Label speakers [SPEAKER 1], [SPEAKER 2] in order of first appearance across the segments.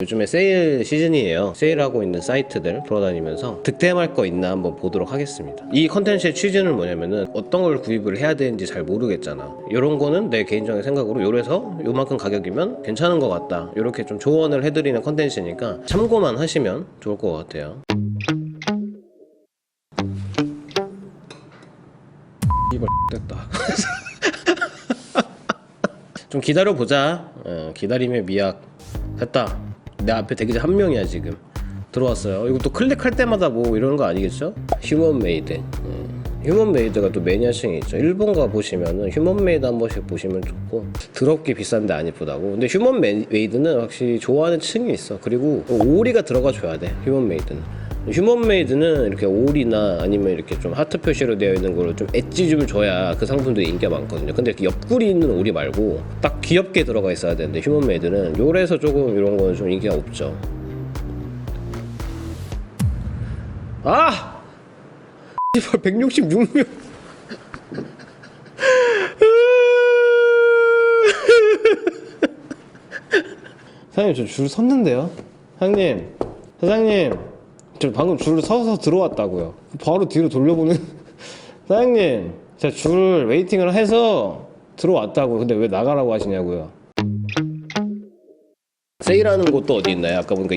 [SPEAKER 1] 요즘에 세일 시즌이에요. 세일하고 있는 사이트들 돌아다니면서 득템할 거 있나 한번 보도록 하겠습니다. 이 컨텐츠의 취지는 뭐냐면은 어떤 걸 구입을 해야 되는지 잘 모르겠잖아. 이런 거는 내 개인적인 생각으로 요래서 요만큼 가격이면 괜찮은 것 같다. 이렇게 좀 조언을 해드리는 컨텐츠니까 참고만 하시면 좋을 것 같아요. 이발 됐다. 좀 기다려 보자. 어, 기다림의 미약. 됐다. 내 앞에 대기자 한 명이야 지금. 들어왔어요. 이거 또 클릭할 때마다 뭐 이런 거 아니겠죠? 휴먼 메이드. 음. 휴먼 메이드가 또 매니아층이 있죠. 일본 가 보시면은 휴먼 메이드 한 번씩 보시면 좋고 더럽게 비싼데 안 이쁘다고. 근데 휴먼 메- 메이드는 확실히 좋아하는 층이 있어. 그리고 오리가 들어가 줘야 돼. 휴먼 메이드는. 휴먼 메이드는 이렇게 올이나 아니면 이렇게 좀 하트 표시로 되어 있는 걸로 좀 엣지 좀 줘야 그 상품들이 인기가 많거든요. 근데 이렇게 옆구리 있는 오리 말고 딱 귀엽게 들어가 있어야 되는데 휴먼 메이드는 요래서 조금 이런 거는 좀 인기가 없죠. 아! 씨발 166명. 사장님 저 줄 섰는데요. 사장님, 사장님, 저 방금 줄을 서서 들어왔다고요. 바로 뒤로 돌려보는 사장님, 제가 줄 웨이팅을 해서 들어왔다고요. 근데 왜 나가라고 하시냐고요. 세일하는 곳도 어디 있나요? 아까 보니까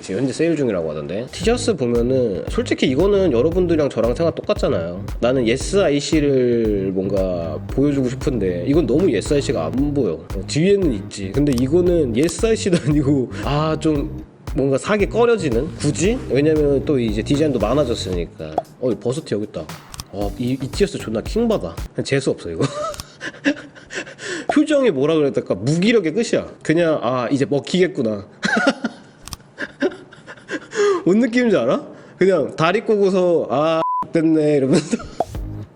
[SPEAKER 1] 지금 현재 세일 중이라고 하던데 티셔츠 보면은 솔직히 이거는 여러분들이랑 저랑 생각 똑같잖아요 나는 예스아이씨를 뭔가 보여주고 싶은데 이건 너무 예스아이씨가 안 보여 어, 뒤에는 있지 근데 이거는 예스아이씨도 아니고 아좀 뭔가 사기 꺼려지는? 굳이? 왜냐면 또 이제 디자인도 많아졌으니까. 어 버스트 여기 있다. 어이 이 티셔츠 존나 킹받아. 재수 없어 이거. 표정이 뭐라 그랬을까? 무기력의 끝이야. 그냥 아 이제 먹히겠구나. 뭔 느낌인지 알아? 그냥 다리 꼬고서 아 됐네 이러면서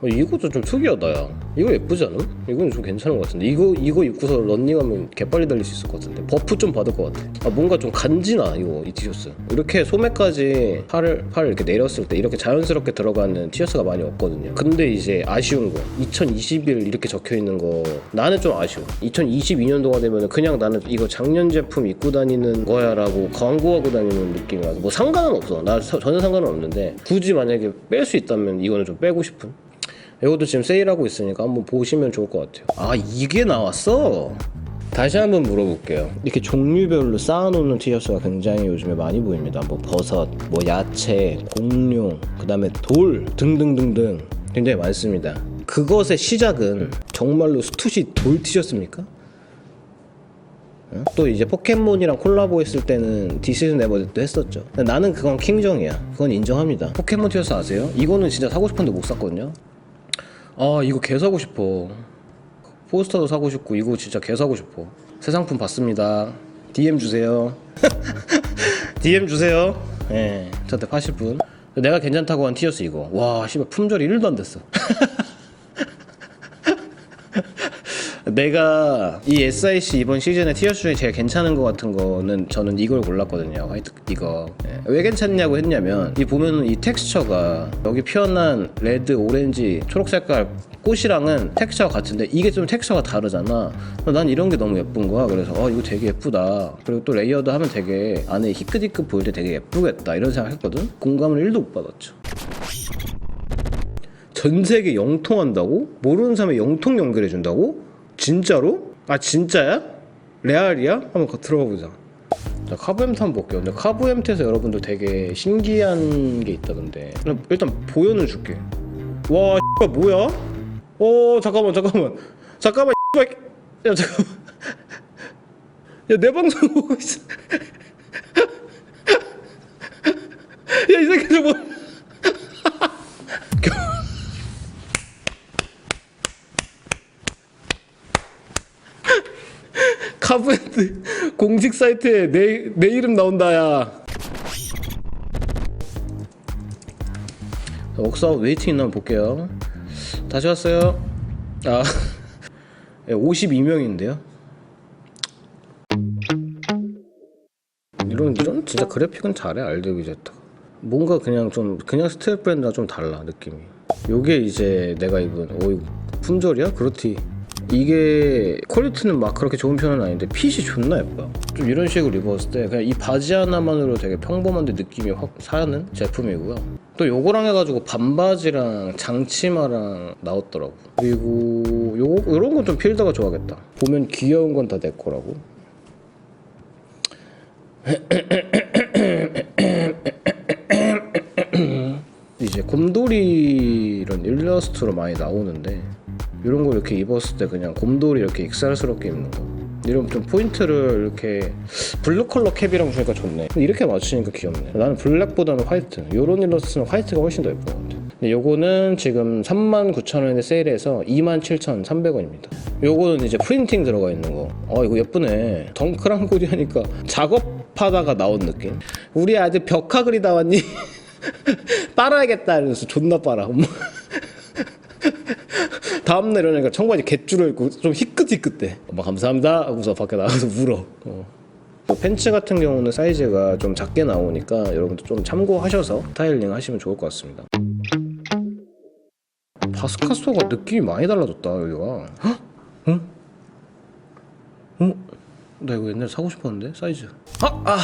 [SPEAKER 1] 어, 이것도 좀 특이하다 야. 이거 예쁘지 않아? 이건 좀 괜찮은 것 같은데. 이거 이거 입고서 런닝하면 개빨리 달릴 수 있을 것 같은데. 버프 좀 받을 것 같아. 아 뭔가 좀 간지나 이거 이 티셔츠. 이렇게 소매까지 팔을 팔을 이렇게 내렸을 때 이렇게 자연스럽게 들어가는 티셔츠가 많이 없거든요. 근데 이제 아쉬운 거. 2021 이렇게 적혀 있는 거. 나는 좀 아쉬워. 2022년도가 되면 그냥 나는 이거 작년 제품 입고 다니는 거야 라고 광고하고 다니는 느낌이라서 뭐 상관은 없어. 나 서- 전혀 상관은 없는데 굳이 만약에 뺄 수 있다면 이거는 좀 빼고 싶은 이것도 지금 세일하고 있으니까 한번 보시면 좋을 것 같아요. 아 이게 나왔어? 다시 한번 물어볼게요. 이렇게 종류별로 쌓아놓는 티셔츠가 굉장히 요즘에 많이 보입니다. 뭐 버섯, 뭐 야채, 공룡, 그 다음에 돌 등등등등 굉장히 많습니다. 그것의 시작은 정말로 스투시 돌 티셔츠입니까? 어? 또 이제 포켓몬이랑 콜라보 했을 때는 디시즈 네버도 했었죠. 나는 그건 킹정이야. 그건 인정합니다. 포켓몬 티셔츠 아세요? 이거는 진짜 사고 싶은데 못 샀거든요. 아 이거 개 사고 싶어. 포스터도 사고 싶고 이거 진짜 개 사고 싶어. 새 상품 봤습니다. DM 주세요. DM 주세요. 예 저한테 파실 분. 내가 괜찮다고 한 티셔츠 이거. 와 씨발 품절이 1도 안 됐어 내가 이 SIC 이번 시즌에 티셔츠 중에 제일 괜찮은 것 같은 거는 저는 이걸 골랐거든요. 화이트 이거 예. 왜 괜찮냐고 했냐면 이 보면은 이 텍스처가 여기 피어난 레드, 오렌지, 초록 색깔 꽃이랑은 텍스처가 같은데 이게 좀 텍스처가 다르잖아. 난 이런 게 너무 예쁜 거야. 그래서 어 이거 되게 예쁘다. 그리고 또 레이어드 하면 되게 안에 히끗히끗 보일 때 되게 예쁘겠다 이런 생각했거든. 공감을 1도 못 받았죠. 전 세계 영통한다고? 모르는 사람의 영통 연결해 준다고? 진짜로? 아 진짜야? 레알이야? 한번 가- 들어가 보자. 자 카브엠트 한번 볼게요. 근데 카브엠트에서 여러분들 되게 신기한 게 있다던데. 일단 보여는 줄게. 와 X가 뭐야? 어 잠깐만 잠깐만 잠깐만 X가 야 잠깐만 야내 방송 보고 있어. 야이 새끼 저 뭐? 카브엔드 공식 사이트에 내, 내 이름 나온다 야. 옥사웃 웨이팅 있나 볼게요. 다시 왔어요. 아 52명인데요. 이런 이런 진짜 그래픽은 잘해 알데비 제타 뭔가 그냥 좀 그냥 스트랩 브랜드랑 좀 달라 느낌이. 요게 이제 내가 입은 오 이거 품절이야? 그렇지 이게 퀄리티는 막 그렇게 좋은 편은 아닌데 핏이 존나 예뻐요 좀 이런 식으로 입었을 때 그냥 이 바지 하나만으로 되게 평범한데 느낌이 확 사는 제품이고요. 또 요거랑 해가지고 반바지랑 장치마랑 나왔더라고. 그리고 요거 요런 건 좀 필더가 좋아하겠다. 보면 귀여운 건 다 내 거라고. 이제 곰돌이 이런 일러스트로 많이 나오는데 이런 거 이렇게 입었을 때 그냥 곰돌이 이렇게 익살스럽게 입는 거. 이런 좀 포인트를 이렇게 블루 컬러 캡이랑 주니까 좋네. 이렇게 맞추니까 귀엽네. 나는 블랙보다는 화이트. 이런 일러스트는 화이트가 훨씬 더 예쁜 것 같아. 근데 요거는 지금 39,000원에 세일해서 27,300원입니다. 요거는 이제 프린팅 들어가 있는 거아 이거 예쁘네. 덩크랑 고디 하니까 작업하다가 나온 느낌. 우리 아들 벽화 그리다 왔니? 빨아야겠다 이러면서 존나 빨아 다음날 일어나니까 청바지 갯줄을 입고 좀 희끗희끗대 엄마 감사합니다 하고서 밖에 나가서 울어 어. 또 팬츠 같은 경우는 사이즈가 좀 작게 나오니까 여러분들 좀 참고하셔서 스타일링 하시면 좋을 것 같습니다 바스카소가 느낌이 많이 달라졌다 여기가 헉? 응? 어? 나 이거 옛날에 사고 싶었는데 사이즈 아! 아!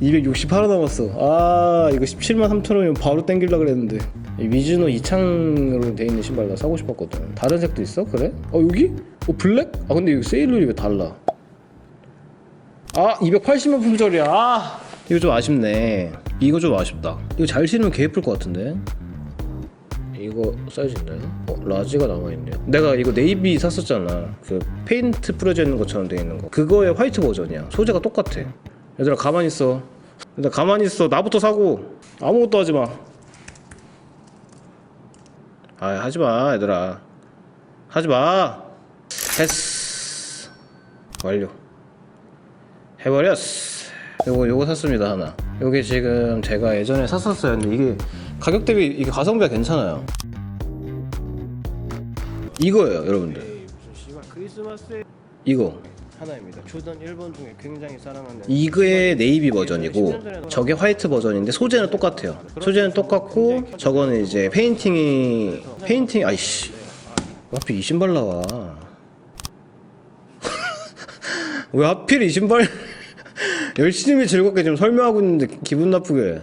[SPEAKER 1] 268원 남았어. 아 이거 17만 3천 원이면 바로 땡길라 그랬는데 이 미즈노 이창으로 돼 있는 신발 나 사고 싶었거든. 다른 색도 있어? 그래? 어 여기? 어 블랙? 아 근데 이거 세일률이 왜 달라? 아 280만 품절이야. 아 이거 좀 아쉽네. 이거 좀 아쉽다. 이거 잘 신으면 개 예쁠 것 같은데. 이거 사이즈 있나요? 어, 라지가 남아있네요 내가 이거 네이비 샀었잖아 그 페인트 뿌려져 있는 것처럼 돼 있는 거 그거의 화이트 버전이야 소재가 똑같아 얘들아 가만히 있어. 얘들아 가만히 있어. 나부터 사고. 아무것도 하지마. 아 하지마 얘들아. 하지마. 됐어 완료. 해버렸어 요거 요거 샀습니다 하나. 요게 지금 제가 예전에 샀었어요. 근데 이게 가격 대비 이게 가성비가 괜찮아요. 이거예요 여러분들. 이거 하나입니다. 조던 1번 중에 굉장히 사랑하는 이거의 네이비 버전이고 저게 화이트 버전인데 소재는 똑같아요. 소재는 똑같고 저거는 이제 페인팅이 페인팅 아이씨. 왜 하필 이 신발 나와. 왜 하필 이 신발 열심히 즐겁게 지금 설명하고 있는데 기분 나쁘게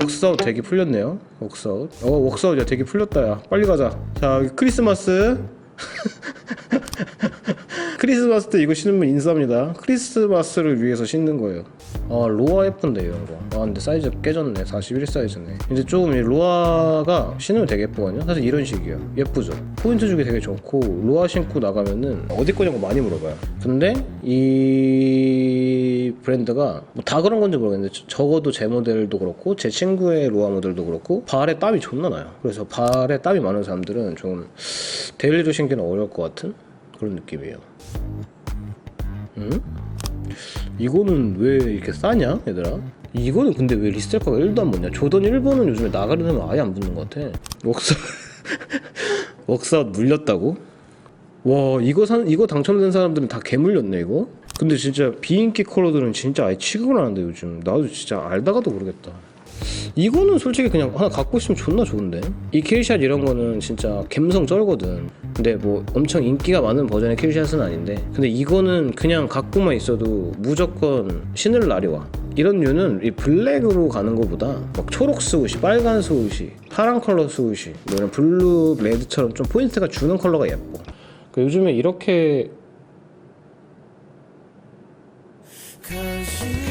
[SPEAKER 1] 웍스아웃 되게 풀렸네요. 웍스아웃. 어 웍스아웃. 야 되게 풀렸다 야. 빨리 가자. 자 크리스마스. 크리스마스 때 이거 신으면 인싸입니다. 크리스마스를 위해서 신는 거예요 아 로아 예쁜데 이런 거 아 근데 사이즈 깨졌네. 41 사이즈네. 이제 조금 이 로아가 신으면 되게 예쁘거든요? 사실 이런 식이에요. 예쁘죠? 포인트 주기 되게 좋고 로아 신고 나가면은 어디 거냐고 많이 물어봐요. 근데 이 브랜드가 뭐 다 그런 건지 모르겠는데 저- 적어도 제 모델도 그렇고 제 친구의 로아 모델도 그렇고 발에 땀이 존나 나요. 그래서 발에 땀이 많은 사람들은 좀 데일리로 신기는 어려울 것 같은 그런 느낌이에요. 응? 이거는 왜 이렇게 싸냐 얘들아? 이거는 근데 왜 리셀가가 1도 안 붙냐? 조던 1번은 요즘에 나가려 하면 아예 안 붙는 것 같아 웍사 웍사웃 물렸다고? 와 이거 산 이거 당첨된 사람들은 다 개물렸네 이거? 근데 진짜 비인기 컬러들은 진짜 아예 취급을 안 하는데 요즘 나도 진짜 알다가도 모르겠다 이거는 솔직히 그냥 하나 갖고 있으면 존나 좋은데? 이 킬샷 이런 거는 진짜 감성 쩔거든. 근데 뭐 엄청 인기가 많은 버전의 킬샷은 아닌데. 근데 이거는 그냥 갖고만 있어도 무조건 신을 날이 와. 이런 류는 이 블랙으로 가는 것보다 막 초록 스우시, 빨간 스우시, 파란 컬러 스우시 뭐 이런 블루, 레드처럼 좀 포인트가 주는 컬러가 예뻐. 그 요즘에 이렇게
[SPEAKER 2] you